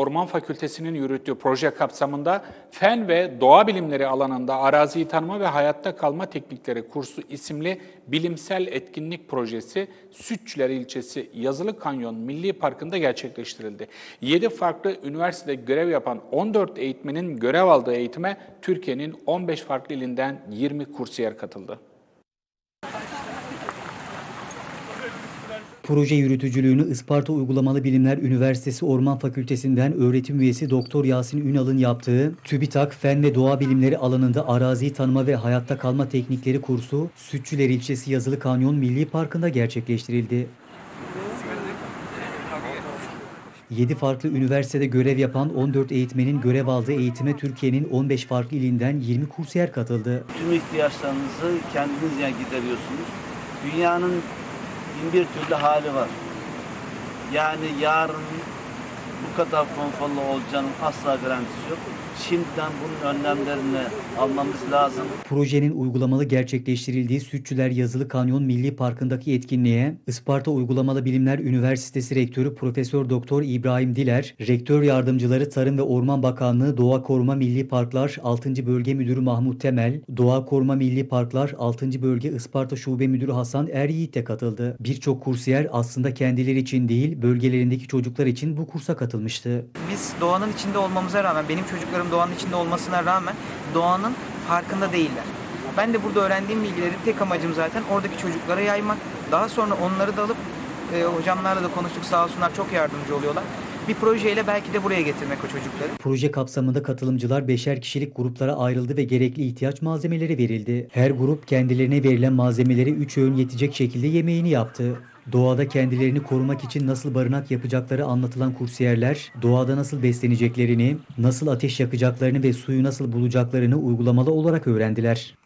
Orman Fakültesi'nin yürüttüğü proje kapsamında fen ve doğa bilimleri alanında araziyi tanıma ve hayatta kalma teknikleri kursu isimli bilimsel etkinlik projesi Sütçüler ilçesi Yazılı Kanyon Milli Parkı'nda gerçekleştirildi. 7 farklı üniversitede görev yapan 14 eğitmenin görev aldığı eğitime Türkiye'nin 15 farklı ilinden 20 kursiyer katıldı. Proje yürütücülüğünü Isparta Uygulamalı Bilimler Üniversitesi Orman Fakültesinden öğretim üyesi Doktor Yasin Ünal'ın yaptığı TÜBİTAK Fen ve Doğa Bilimleri alanında araziyi tanıma ve hayatta kalma teknikleri kursu Sütçüler ilçesi Yazılı Kanyon Milli Parkı'nda gerçekleştirildi. 7 farklı üniversitede görev yapan 14 eğitmenin görev aldığı eğitime Türkiye'nin 15 farklı ilinden 20 kursiyer katıldı. Tüm ihtiyaçlarınızı kendiniz yani gideriyorsunuz. Dünyanın bin bir türlü hali var. Yani yarın bu kadar konforlu olacağının asla garantisi yok. Şimdiden bunun önlemlerini almamız lazım. Projenin uygulamalı gerçekleştirildiği Sütçüler Yazılı Kanyon Milli Parkı'ndaki etkinliğe Isparta Uygulamalı Bilimler Üniversitesi Rektörü Profesör Doktor İbrahim Diler, Rektör Yardımcıları Tarım ve Orman Bakanlığı Doğa Koruma Milli Parklar 6. Bölge Müdürü Mahmut Temel, Doğa Koruma Milli Parklar 6. Bölge Isparta Şube Müdürü Hasan Eryiğit de katıldı. Birçok kursiyer aslında kendileri için değil, bölgelerindeki çocuklar için bu kursa katılmıştı. Biz doğanın içinde olmamıza rağmen, benim çocuklarım doğanın içinde olmasına rağmen doğanın farkında değiller. Ben de burada öğrendiğim bilgileri tek amacım zaten oradaki çocuklara yaymak. Daha sonra onları da alıp e, hocamlarla da konuştuk sağ olsunlar çok yardımcı oluyorlar. Bir projeyle belki de buraya getirmek o çocukları. Proje kapsamında katılımcılar beşer kişilik gruplara ayrıldı ve gerekli ihtiyaç malzemeleri verildi. Her grup kendilerine verilen malzemeleri 3 öğün yetecek şekilde yemeğini yaptı. Doğada kendilerini korumak için nasıl barınak yapacakları anlatılan kursiyerler, doğada nasıl besleneceklerini, nasıl ateş yakacaklarını ve suyu nasıl bulacaklarını uygulamalı olarak öğrendiler.